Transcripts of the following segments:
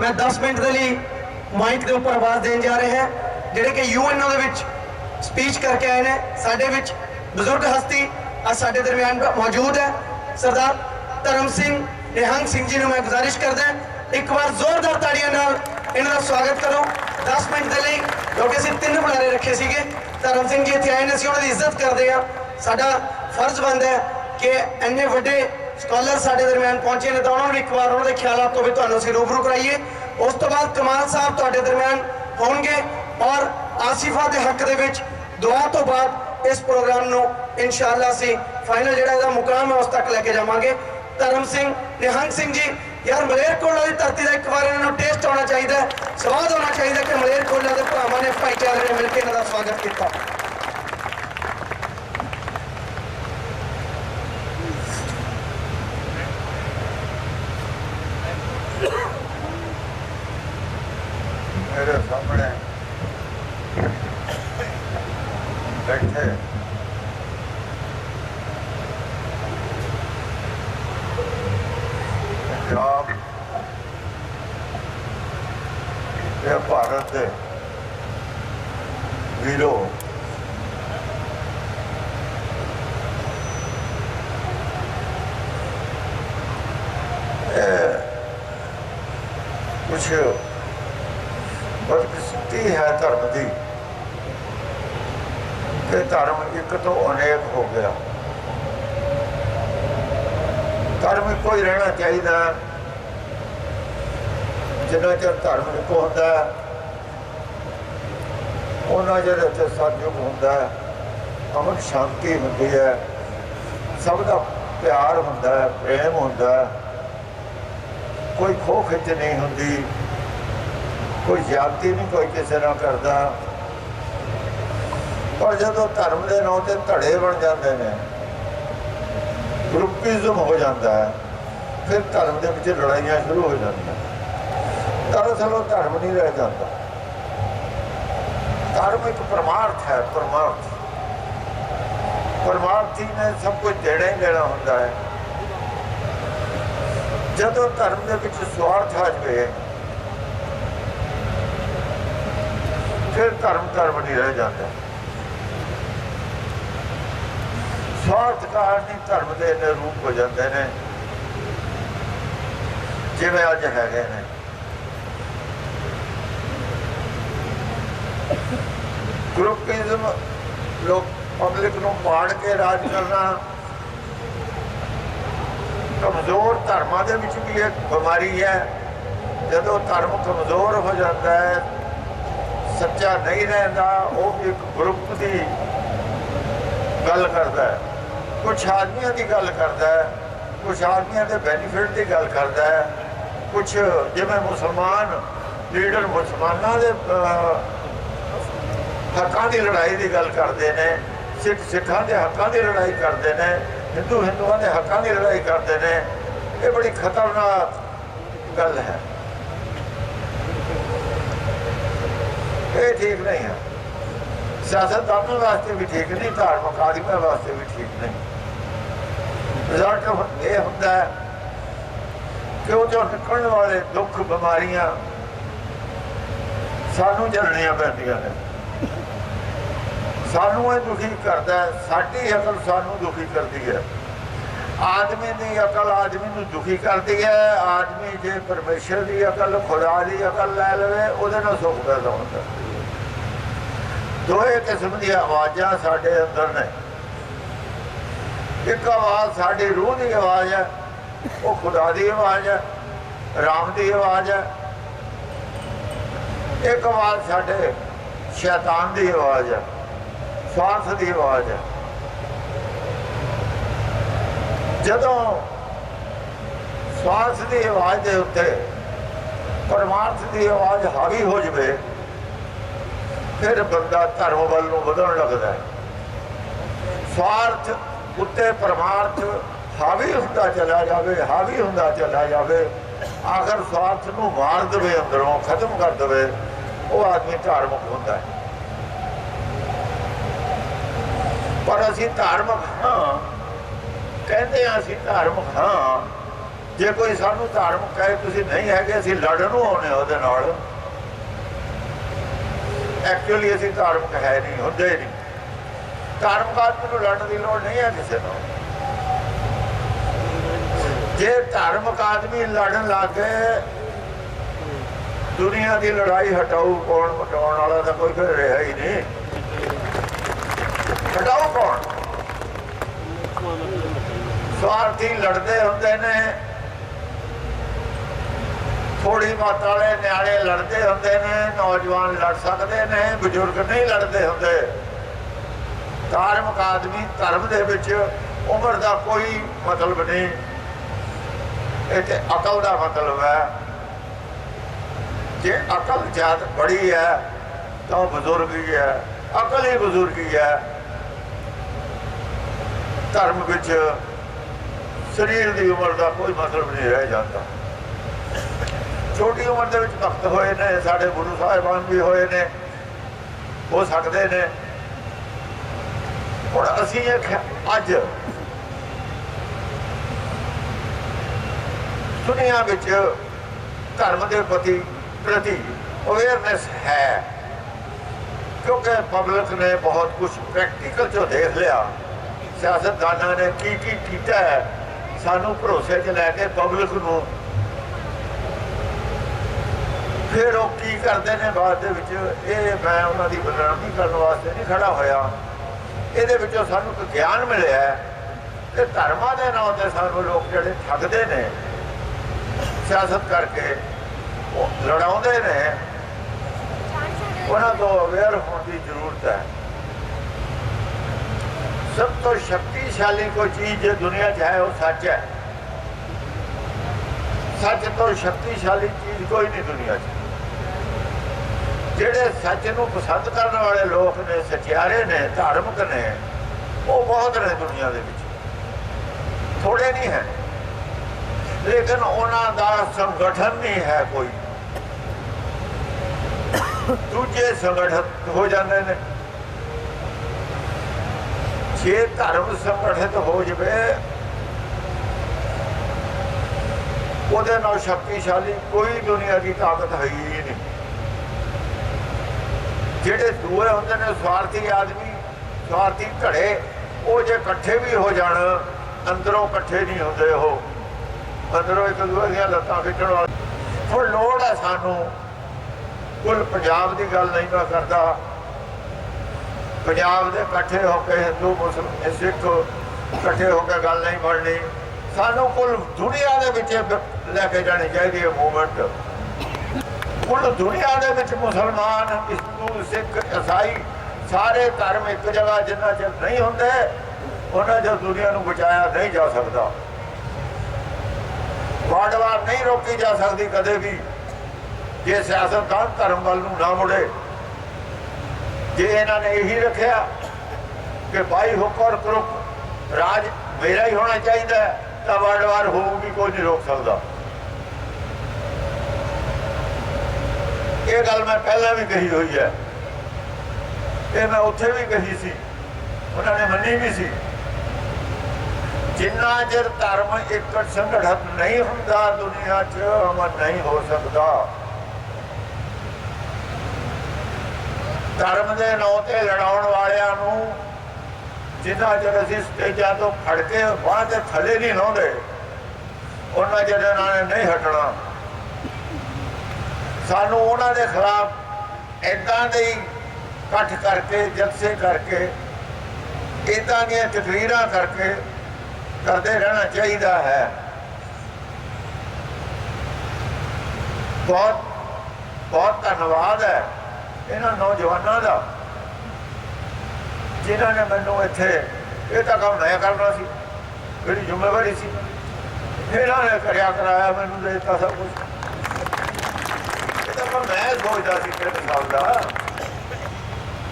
ਮੈਂ 10 ਮਿੰਟ ਦੇ ਲਈ ਮਾਈਕ ਦੇ ਉੱਪਰ ਆਵਾਜ਼ ਦੇਣ ਜਾ ਰਿਹਾ ਹਾਂ ਜਿਹੜੇ ਕਿ ਯੂਐਨਓ ਦੇ ਵਿੱਚ ਸਪੀਚ ਕਰਕੇ ਆਏ ਨੇ, ਸਾਡੇ ਵਿੱਚ ਬਜ਼ੁਰਗ ਹਸਤੀ ਅੱਜ ਸਾਡੇ ਦਰਮਿਆਨ ਮੌਜੂਦ ਹੈ। ਸਰਦਾਰ ਧਰਮ ਸਿੰਘ ਨਿਹੰਗ ਸਿੰਘ ਜੀ ਨੂੰ ਮੈਂ ਗੁਜ਼ਾਰਿਸ਼ ਕਰਦਾ ਇੱਕ ਵਾਰ ਜ਼ੋਰਦਾਰ ਤਾੜੀਆਂ ਨਾਲ ਇਹਨਾਂ ਦਾ ਸਵਾਗਤ ਕਰੋ। 10 ਮਿੰਟ ਦੇ ਲਈ, ਕਿਉਂਕਿ ਅਸੀਂ ਤਿੰਨ ਬੁਲਾਰੇ ਰੱਖੇ ਸੀਗੇ। ਧਰਮ ਸਿੰਘ ਜੀ ਇੱਥੇ ਆਏ ਨੇ, ਅਸੀਂ ਉਹਨਾਂ ਦੀ ਇੱਜ਼ਤ ਕਰਦੇ ਹਾਂ। ਸਾਡਾ ਫਰਜ਼ ਬਣਦਾ ਹੈ ਕਿ ਇੰਨੇ ਵੱਡੇ ਸਕਾਲਰ ਸਾਡੇ ਦਰਮਿਆਨ ਪਹੁੰਚੇ ਨੇ ਤਾਂ ਉਹਨਾਂ ਨੂੰ ਇੱਕ ਵਾਰ ਉਹਨਾਂ ਦੇ ਖਿਆਲਾਂ ਤੋਂ ਵੀ ਤੁਹਾਨੂੰ ਅਸੀਂ ਰੂਬਰੂ ਕਰਾਈਏ। ਉਸ ਤੋਂ ਬਾਅਦ ਕਮਾਲ ਸਾਹਿਬ ਤੁਹਾਡੇ ਦਰਮਿਆਨ ਹੋਣਗੇ ਔਰ ਆਸਿਫਾ ਦੇ ਹੱਕ ਦੇ ਵਿੱਚ ਦੁਆ ਤੋਂ ਬਾਅਦ ਇਸ ਪ੍ਰੋਗਰਾਮ ਨੂੰ ਇਨਸ਼ਾਅੱਲਾ ਅਸੀਂ ਫਾਈਨਲ ਜਿਹੜਾ ਇਹਦਾ ਮੁਕਾਮ ਹੈ ਉਸ ਤੱਕ ਲੈ ਕੇ ਜਾਵਾਂਗੇ। ਧਰਮ ਸਿੰਘ, ਨਿਹੰਗ ਸਿੰਘ ਜੀ, ਯਾਰ ਮਲੇਰਕੋਟਲਾ ਦੀ ਧਰਤੀ ਦਾ ਇੱਕ ਵਾਰ ਇਹਨਾਂ ਨੂੰ ਟੇਸਟ ਆਉਣਾ ਚਾਹੀਦਾ ਸਵਾਦ ਆਉਣਾ ਚਾਹੀਦਾ ਕਿ ਮਲੇਰਕੋਟਲਾ ਦੇ ਭਰਾਵਾਂ ਨੇ ਭਾਈਚਾਰੇ ਨੇ ਮਿਲ ਕੇ ਇਹਨਾਂ ਦਾ ਸਵਾਗਤ ਕੀਤਾ। ਮੇਰੇ ਸਾਹਮਣੇ ਬੈਠੇ ਪੰਜਾਬ ਇਹ ਭਾਰਤ ਦੇ ਵੀਰੋ ਇਹ ਕੁਛ ਬਦਕਿਸਮਤੀ ਹੈ ਧਰਮ ਦੀ। ਕਿ ਧਰਮ ਇੱਕ ਤੋਂ ਅਨੇਕ ਹੋ ਗਿਆ। ਧਰਮ ਇੱਕੋ ਹੀ ਰਹਿਣਾ ਚਾਹੀਦਾ। ਜਿੰਨਾ ਚਿਰ ਧਰਮ ਇੱਕੋ ਹੁੰਦਾ ਉਹਨਾਂ ਚਿਰ ਇੱਥੇ ਸਤਿਯੁਗ ਹੁੰਦਾ ਅਮਨ ਸ਼ਾਂਤੀ ਹੁੰਦੀ ਹੈ। ਸਭ ਦਾ ਪਿਆਰ ਹੁੰਦਾ ਹੈ, ਪ੍ਰੇਮ ਹੁੰਦਾ ਕੋਈ ਖੋਹ ਖਿੱਚ ਨਹੀਂ ਹੁੰਦੀ। ਕੋਈ ਜ਼ਿਆਦਤੀ ਨਹੀਂ, ਕੋਈ ਕਿਸੇ ਨਾਲ ਕਰਦਾ। ਪਰ ਜਦੋਂ ਧਰਮ ਦੇ ਨਾਂ ਤੇ ਧੜੇ ਬਣ ਜਾਂਦੇ ਨੇ ਗਰੁੱਪਿਜ਼ਮ ਹੋ ਜਾਂਦਾ ਹੈ, ਫਿਰ ਧਰਮ ਦੇ ਵਿੱਚ ਲੜਾਈਆਂ ਸ਼ੁਰੂ ਹੋ ਜਾਂਦੀਆਂ। ਦਰਅਸਲ ਉਹ ਧਰਮ ਨਹੀਂ ਰਹਿ ਜਾਂਦਾ। ਧਰਮ ਇੱਕ ਪਰਮਾਰਥ ਹੈ, ਪਰਮਾਰਥ। ਪਰਮਾਰਥੀ ਨੇ ਸਭ ਕੁਝ ਦੇਣਾ ਹੀ ਦੇਣਾ ਹੁੰਦਾ ਹੈ। ਜਦੋਂ ਧਰਮ ਦੇ ਵਿੱਚ ਸਵਾਰਥ ਆ ਜਾਵੇ ਫਿਰ ਧਰਮ ਧਰਮ ਨਹੀਂ ਰਹਿ ਜਾਂਦਾ। ਸਵਾਰਥ ਕਾਰਨ ਹੀ ਧਰਮ ਦੇ ਇੰਨੇ ਰੂਪ ਹੋ ਜਾਂਦੇ ਨੇ, ਜਿਵੇਂ ਅੱਜ ਹੈਗੇ ਨੇ। ਗਰੁੱਪਿਜ਼ਮ ਲੋਕ ਪਬਲਿਕ ਨੂੰ ਪਾੜ ਕੇ ਰਾਜ ਕਰਨਾ, ਕਮਜ਼ੋਰ ਧਰਮਾਂ ਦੇ ਵਿੱਚ ਵੀ ਇੱਕ ਬਿਮਾਰੀ ਹੈ। ਜਦੋਂ ਧਰਮ ਕਮਜ਼ੋਰ ਹੋ ਜਾਂਦਾ ਹੈ ਸੱਚਾ ਨਹੀਂ ਰਹਿੰਦਾ, ਉਹ ਇੱਕ ਗਰੁੱਪ ਦੀ ਗੱਲ ਕਰਦਾ ਹੈ। ਕੁਝ ਆਦਮੀਆਂ ਦੀ ਗੱਲ ਕਰਦਾ ਹੈ ਕੁਝ ਆਦਮੀਆਂ ਦੇ ਬੈਨੀਫਿਟ ਦੀ ਗੱਲ ਕਰਦਾ ਹੈ। ਕੁਝ ਜਿਵੇਂ ਮੁਸਲਮਾਨ ਲੀਡਰ ਮੁਸਲਮਾਨਾਂ ਦੇ ਹੱਕਾਂ ਦੀ ਲੜਾਈ ਦੀ ਗੱਲ ਕਰਦੇ ਨੇ, ਸਿੱਖ ਸਿੱਖਾਂ ਦੇ ਹੱਕਾਂ ਦੀ ਲੜਾਈ ਕਰਦੇ ਨੇ, ਹਿੰਦੂ ਹਿੰਦੂਆਂ ਦੇ ਹੱਕਾਂ ਦੀ ਲੜਾਈ ਕਰਦੇ ਨੇ, ਇਹ ਬੜੀ ਖਤਰਨਾਕ ਗੱਲ ਹੈ। ਇਹ ਠੀਕ ਨਹੀਂ ਹੈ ਸਿਆਸਤਦਾਨਾਂ ਵਾਸਤੇ ਵੀ ਠੀਕ ਨਹੀਂ ਧਾਰਮਿਕ ਆਦਮੀਆਂ ਵਾਸਤੇ ਵੀ ਠੀਕ ਨਹੀਂ। ਰਿਜ਼ਲਟ ਇਹ ਹੁੰਦਾ ਹੈ ਕਿ ਉਹ ਜੋ ਨਿਕਲਣ ਵਾਲੇ ਦੁੱਖ ਬਿਮਾਰੀਆਂ ਸਾਨੂੰ ਝੱਲਣੀਆਂ ਪੈਂਦੀਆਂ ਨੇ। ਸਾਨੂੰ ਇਹ ਦੁਖੀ ਕਰਦਾ ਹੈ, ਸਾਡੀ ਅਕਲ ਸਾਨੂੰ ਦੁਖੀ ਕਰਦੀ ਹੈ। ਆਦਮੀ ਦੀ ਅਕਲ ਆਦਮੀ ਨੂੰ ਦੁਖੀ ਕਰਦੀ ਹੈ, ਆਦਮੀ ਜੇ ਪਰਮੇਸ਼ਰ ਦੀ ਅਕਲ, ਖੁਦਾ ਦੀ ਅਕਲ ਲੈ ਲਵੇ, ਉਹਦੇ ਨਾਲ ਸੁੱਖ ਪੈਦਾ ਹੁੰਦਾ ਦੋਏ ਕਿਸਮ ਦੀਆਂ ਆਵਾਜ਼ਾਂ ਸਾਡੇ ਅੰਦਰ ਨੇ। ਇੱਕ ਆਵਾਜ਼ ਸਾਡੀ ਰੂਹ ਦੀ ਆਵਾਜ਼ ਹੈ, ਉਹ ਖੁਦਾ ਦੀ ਆਵਾਜ਼ ਹੈ, ਰਾਮ ਦੀ ਆਵਾਜ਼ ਹੈ। ਇੱਕ ਆਵਾਜ਼ ਸਾਡੇ ਸ਼ੈਤਾਨ ਦੀ ਆਵਾਜ਼ ਹੈ ਸਵਾਰਥ ਦੀ ਆਵਾਜ਼ ਹੈ। ਜਦੋਂ ਸਵਾਰਥ ਦੀ ਆਵਾਜ਼ ਦੇ ਉੱਤੇ ਪਰਮਾਰਥ ਦੀ ਆਵਾਜ਼ ਹਾਵੀ ਹੋ ਜਵੇ, ਫਿਰ ਬੰਦਾ ਧਰਮ ਵੱਲ ਨੂੰ ਵਧਣ ਲੱਗਦਾ ਹੈ। ਸਵਾਰਥ ਉੱਤੇ ਪਰਮਾਰਥ ਹਾਵੀ ਹੁੰਦਾ ਚਲਾ ਜਾਵੇ, ਹਾਵੀ ਹੁੰਦਾ ਚਲਾ ਜਾਵੇ ਆਖਰ ਸਵਾਰਥ ਨੂੰ ਮਾਰ ਦੇਵੇ, ਅੰਦਰੋਂ ਖਤਮ ਕਰ ਦੇਵੇ, ਉਹ ਆਦਮੀ ਧਾਰਮਿਕ ਹੁੰਦਾ ਹੈ। ਪਰ ਅਸੀਂ ਧਾਰਮਿਕ ਹਾਂ। ਕਹਿੰਦੇ ਹਾਂ ਅਸੀਂ ਧਾਰਮਿਕ ਹਾਂ। ਜੇ ਕੋਈ ਸਾਨੂੰ ਧਾਰਮਿਕ ਕਹੇ, ਤੁਸੀਂ ਨਹੀਂ ਹੈਗੇ, ਅਸੀਂ ਲੜਨ ਨੂੰ ਆਉਣੇ ਉਹਦੇ ਨਾਲ। ਐਕਚੁਅਲੀ ਅਸੀਂ ਧਾਰਮਿਕ ਹੈ ਨਹੀਂ, ਹੁੰਦੇ ਨਹੀਂ। ਧਾਰਮਿਕ ਆਦਮੀ ਨੂੰ ਲੜਨ ਦੀ ਲੋੜ ਨਹੀਂ ਹੈ ਕਿਸੇ ਨਾਲ ਜੇ ਧਾਰਮਿਕ ਆਦਮੀ ਲੜਨ ਲੱਗੇ ਦੁਨੀਆ ਦੀ ਲੜਾਈ ਹਟਾਊ ਕੌਣ ਮਟਾਉਣ ਵਾਲਾ ਤਾਂ ਕੋਈ ਫਿਰ ਰਿਹਾ ਹੀ ਨਹੀਂ। ਹਟਾਊ ਕੌਣ? ਸਵਾਰਥੀ ਲੜਦੇ ਹੁੰਦੇ ਨੇ। ਥੋੜੀ ਮਾਤ ਵਾਲੇ ਨਿਆਣੇ ਲੜਦੇ ਹੁੰਦੇ ਨੇ, ਨੌਜਵਾਨ ਲੜ ਸਕਦੇ ਨੇ, ਬਜ਼ੁਰਗ ਨਹੀਂ ਲੜਦੇ ਹੁੰਦੇ। ਧਾਰਮਿਕ ਆਦਮੀ ਧਰਮ ਦੇ ਵਿੱਚ ਉਮਰ ਦਾ ਕੋਈ ਮਤਲਬ ਨਹੀਂ। ਇਹ ਤੇ ਅਕਲ ਦਾ ਮਤਲਬ ਹੈ। ਜੇ ਅਕਲ ਜ਼ਿਆਦਾ ਬੜੀ ਹੈ, ਤਾਂ ਉਹ ਬਜ਼ੁਰਗ ਹੀ ਹੈ। ਅਕਲ ਹੀ ਬਜ਼ੁਰਗ ਹੀ ਹੈ। ਧਰਮ ਵਿੱਚ ਸਰੀਰ ਦੀ ਉਮਰ ਦਾ ਕੋਈ ਮਤਲਬ ਨਹੀਂ ਰਹਿ ਜਾਂਦਾ। ਛੋਟੀ ਉਮਰ ਦੇ ਵਿੱਚ ਭਗਤ ਹੋਏ ਨੇ, ਸਾਡੇ ਗੁਰੂ ਸਾਹਿਬਾਨ ਵੀ ਹੋਏ ਨੇ, ਹੋ ਸਕਦੇ ਨੇ। ਹੁਣ ਅਸੀਂ ਇਹ ਅੱਜ ਦੁਨੀਆ ਵਿੱਚ ਧਰਮ ਦੇ ਪ੍ਰਤੀ ਪ੍ਰਤੀ ਅਵੇਅਰਨੈਸ ਹੈ। ਕਿਉਂਕਿ ਪਬਲਿਕ ਨੇ ਬਹੁਤ ਕੁਝ ਪ੍ਰੈਕਟੀਕਲ ਚੋਂ ਦੇਖ ਲਿਆ। ਸਿਆਸਤਦਾਨਾਂ ਨੇ ਕੀ ਕੀ ਕੀਤਾ ਹੈ। ਸਾਨੂੰ ਭਰੋਸੇ 'ਚ ਲੈ ਕੇ ਪਬਲਿਕ ਨੂੰ। ਫਿਰ ਉਹ ਕੀ ਕਰਦੇ ਨੇ ਬਾਅਦ ਦੇ ਵਿੱਚ? ਇਹ ਮੈਂ ਉਹਨਾਂ ਦੀ ਬਦਨਾਮੀ ਕਰਨ ਵਾਸਤੇ ਨਹੀਂ ਖੜਾ ਹੋਇਆ। ਇਹਦੇ ਵਿੱਚੋਂ ਸਾਨੂੰ ਇੱਕ ਗਿਆਨ ਮਿਲਿਆ ਹੈ ਕਿ ਧਰਮਾਂ ਦੇ ਨਾਂ ਤੇ ਸਾਨੂੰ ਲੋਕ ਜਿਹੜੇ ਠੱਗਦੇ ਨੇ, ਸਿਆਸਤ ਕਰਕੇ ਉਹ ਲੜਾਉਂਦੇ ਨੇ, ਉਹਨਾਂ ਤੋਂ ਅਵੇਅਰ ਹੋਣ ਦੀ ਜ਼ਰੂਰਤ ਹੈ। ਸਭ ਤੋਂ ਸ਼ਕਤੀਸ਼ਾਲੀ ਕੋਈ ਚੀਜ਼ ਜੇ ਦੁਨੀਆ 'ਚ ਹੈ, ਉਹ ਸੱਚ ਹੈ। ਸੱਚ ਤੋਂ ਸ਼ਕਤੀਸ਼ਾਲੀ ਚੀਜ਼ ਕੋਈ ਨਹੀਂ ਦੁਨੀਆ 'ਚ। ਜਿਹੜੇ ਸੱਚ ਨੂੰ ਪਸੰਦ ਕਰਨ ਵਾਲੇ ਲੋਕ ਨੇ, ਸਚਿਆਰੇ ਨੇ, ਧਾਰਮਿਕ ਨੇ, ਉਹ ਬਹੁਤ ਨੇ ਦੁਨੀਆ ਦੇ ਵਿੱਚ। ਥੋੜੇ ਨਹੀਂ ਹੈ। ਲੇਕਿਨ ਉਹਨਾਂ ਦਾ ਸੰਗਠਨ ਨਹੀਂ ਹੈ ਕੋਈ। ਦੂਜੇ ਸੰਗਠਨ ਹੋ ਜਾਂਦੇ ਨੇ। ਜੇ ਧਰਮ ਸੰਗਠਿਤ ਹੋ ਜਵੇ, ਉਹਦੇ ਨਾਲ ਸ਼ਕਤੀਸ਼ਾਲੀ ਕੋਈ ਦੁਨੀਆ ਦੀ ਤਾਕਤ ਹੈ ਹੀ ਨਹੀਂ। ਜਿਹੜੇ ਦੂਏ ਹੁੰਦੇ ਨੇ, ਸਵਾਰਥੀ ਆਦਮੀ, ਸਵਾਰਥੀ ਘੜੇ, ਉਹ ਜੇ ਇਕੱਠੇ ਵੀ ਹੋ ਜਾਣ, ਅੰਦਰੋਂ ਇਕੱਠੇ ਨਹੀਂ ਹੁੰਦੇ ਉਹ। ਅੰਦਰੋਂ ਇੱਕ ਦੂਜੇ ਦੀਆਂ ਲੱਤਾਂ ਖਿੱਚਣ ਵਾਲੇ। ਹੁਣ ਲੋੜ ਹੈ ਸਾਨੂੰ। ਕੁੱਲ ਪੰਜਾਬ ਦੀ ਗੱਲ ਨਹੀਂ ਮੈਂ ਕਰਦਾ। ਪੰਜਾਬ ਦੇ ਇਕੱਠੇ ਹੋ ਕੇ, ਹਿੰਦੂ, ਮੁਸਲਮਾਨ ਸਿੱਖ ਇਕੱਠੇ ਹੋ ਕੇ ਗੱਲ ਨਹੀਂ ਬਣਨੀ। ਸਾਨੂੰ ਕੁੱਲ ਦੁਨੀਆ ਦੇ ਵਿੱਚ ਲੈ ਕੇ ਜਾਣੀ ਚਾਹੀਦੀ ਹੈ ਮੂਵਮੈਂਟ ਕੁੱਲ ਦੁਨੀਆ ਦੇ ਵਿੱਚ ਮੁਸਲਮਾਨ, ਹਿੰਦੂ, ਸਿੱਖ, ਈਸਾਈ, ਸਾਰੇ ਧਰਮ ਇੱਕ ਜਗ੍ਹਾ ਜਿੰਨਾ ਚਿਰ ਨਹੀਂ ਹੁੰਦੇ, ਉਹਨਾਂ ਚਿਰ ਦੁਨੀਆ ਨੂੰ ਬਚਾਇਆ ਨਹੀਂ ਜਾ ਸਕਦਾ। ਵਾਰਡਵਾਰ ਨਹੀਂ ਰੋਕੀ ਜਾ ਸਕਦੀ ਕਦੇ ਵੀ। ਜੇ ਸਿਆਸਤਦਾਨ ਧਰਮ ਵੱਲ ਨੂੰ ਨਾ ਮੁੜੇ ਜੇ ਇਹਨਾਂ ਨੇ ਇਹੀ ਰੱਖਿਆ ਕਿ ਭਾਈ ਹੁਕਮ ਔਰ ਰਾਜ ਮੇਰਾ ਹੀ ਹੋਣਾ ਚਾਹੀਦਾ ਹੈ, ਤਾਂ ਵਾਰਡਵਾਰ ਹੋਊਗੀ ਕੋਈ ਨਹੀਂ ਰੋਕ ਸਕਦਾ। ਇਹ ਗੱਲ ਮੈਂ ਪਹਿਲਾਂ ਵੀ ਕਹੀ ਹੋਈ ਹੈ। ਇਹ ਮੈਂ ਉੱਥੇ ਵੀ ਕਹੀ ਸੀ ਉਹਨਾਂ ਨੇ ਮੰਨੀ ਵੀ ਸੀ। ਜਿੰਨਾ ਚਿਰ ਧਰਮ ਇੱਕ ਸੰਗਠਨ ਨਹੀਂ ਹੁੰਦਾ ਦੁਨੀਆ 'ਚ ਅਮਨ ਨਹੀਂ ਹੋ ਸਕਦਾ। ਧਰਮ ਦੇ ਨਾਂ ਤੇ ਲੜਾਉਣ ਵਾਲਿਆਂ ਨੂੰ ਜਿੰਨਾ ਚਿਰ ਅਸੀਂ ਸਟੇਜਾਂ ਤੋਂ ਫੜ ਕੇ ਬਾਹਰ ਦੇ ਥੱਲੇ ਨਹੀਂ ਲਾਉਂਦੇ, ਉਹਨਾਂ ਚਿਰ ਇਹਨਾਂ ਨੇ ਨਹੀਂ ਹਟਣਾ। ਸਾਨੂੰ ਉਹਨਾਂ ਦੇ ਖਿਲਾਫ ਇਦਾਂ ਦੇ ਇਕੱਠ ਕਰਕੇ, ਜਲਸੇ ਕਰਕੇ ਇਦਾਂ ਦੀਆਂ ਤਕਰੀਰਾਂ ਕਰਕੇ ਕਰਦੇ ਰਹਿਣਾ ਚਾਹੀਦਾ ਹੈ। ਬਹੁਤ ਬਹੁਤ ਧੰਨਵਾਦ ਹੈ। ਇਹਨਾਂ ਨੌਜਵਾਨਾਂ ਦਾ, ਜਿਨ੍ਹਾਂ ਨੇ ਮੈਨੂੰ ਇੱਥੇ ਇਹ ਤਾਂ ਕੰਮ ਨਹੀਂ ਕਰਨਾ ਸੀ ਜਿਹੜੀ ਜ਼ਿੰਮੇਵਾਰੀ ਸੀ। ਇਹਨਾਂ ਨੇ ਕਰਿਆ ਕਰਾਇਆ ਮੈਨੂੰ ਦੇ ਦਿੱਤਾ ਸਭ ਕੁਝ ਇਹ ਤਾਂ ਕੰਮ ਮੈਂ ਸੋਚਦਾ ਸੀ ਕਿ ਸਾਲ ਦਾ।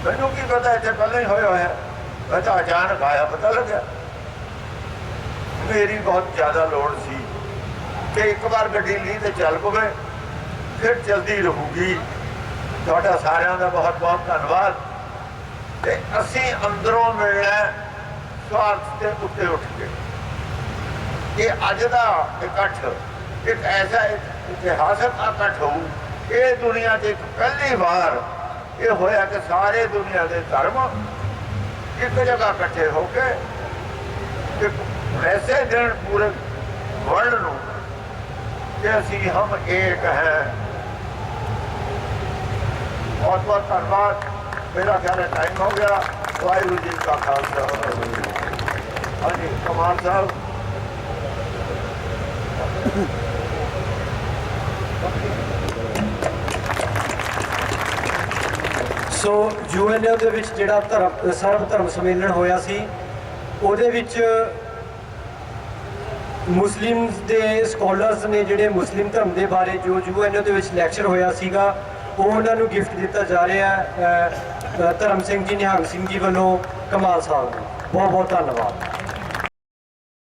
ਮੈਨੂੰ ਕੀ ਪਤਾ ਇੱਥੇ ਪਹਿਲਾਂ ਹੀ ਹੋਇਆ ਹੋਇਆ ਮੈਂ ਤਾਂ ਅਚਾਨਕ ਆਇਆ, ਪਤਾ ਲੱਗਿਆ। ਮੇਰੀ ਬਹੁਤ ਜ਼ਿਆਦਾ ਲੋੜ ਸੀ ਕਿ ਇੱਕ ਵਾਰ ਗੱਡੀ ਲਈ ਤੇ ਚੱਲ ਪਵੇ, ਫਿਰ ਜਲਦੀ ਰਹੂਗੀ। ਤੁਹਾਡਾ ਸਾਰਿਆਂ ਦਾ ਬਹੁਤ ਬਹੁਤ ਧੰਨਵਾਦ। ਤੇ ਅਸੀਂ ਅੰਦਰੋਂ ਮਿਲਣਾ ਹੈ, ਸਵਾਰਥ ਤੇ ਉੱਤੇ ਉੱਠ ਕੇ। ਕਿ ਅੱਜ ਦਾ ਇਕੱਠ, ਇੱਕ ਐਸਾ ਇਤਿਹਾਸਕ ਇਕੱਠ ਹੋਊ, ਇਹ ਦੁਨੀਆ 'ਚ ਪਹਿਲੀ ਵਾਰ ਇਹ ਹੋਇਆ ਕਿ ਸਾਰੇ ਦੁਨੀਆ ਦੇ ਧਰਮ ਇੱਕ ਜਗ੍ਹਾ ਇਕੱਠੇ ਹੋ ਕੇ ਇੱਕ ਐਸੇ ਦੇਣ ਪੂਰੇ ਵਰਲਡ ਨੂੰ ਕਿ ਅਸੀਂ ਹਮ ਏਕ ਹੈ। ਬਹੁਤ ਬਹੁਤ ਧੰਨਵਾਦ। ਮੇਰਾ ਖਿਆਲ ਹੈ ਟਾਈਮ ਹੋ ਗਿਆ। ਵਾਹਿਗੁਰੂ ਜੀ ਕਾ ਖਾਲਸਾ। ਵਾਹਿਗੁਰੂ ਜੀ ਹਾਂਜੀ ਕਮਾਨ ਸਾਹਿਬ। ਸੋ ਯੂਐਨਓ ਦੇ ਵਿੱਚ ਜਿਹੜਾ ਧਰਮ, ਸਰਵ ਧਰਮ ਸੰਮੇਲਨ ਹੋਇਆ ਸੀ, ਉਹਦੇ ਵਿੱਚ ਮੁਸਲਿਮਸ ਦੇ ਸਕਾਲਰਸ ਨੇ ਜਿਹੜੇ ਮੁਸਲਿਮ ਧਰਮ ਦੇ ਬਾਰੇ ਜੋ ਯੂਐਨਓ ਦੇ ਵਿੱਚ ਲੈਕਚਰ ਹੋਇਆ ਸੀਗਾ ਉਹ ਉਹਨਾਂ ਨੂੰ ਗਿਫਟ ਦਿੱਤਾ ਜਾ ਰਿਹਾ ਹੈ ਧਰਮ ਸਿੰਘ ਜੀ ਨਿਹੰਗ ਸਿੰਘ ਜੀ ਵੱਲੋਂ ਕਮਾਲ ਸਾਹਿਬ ਨੂੰ। ਬਹੁਤ ਬਹੁਤ ਧੰਨਵਾਦ।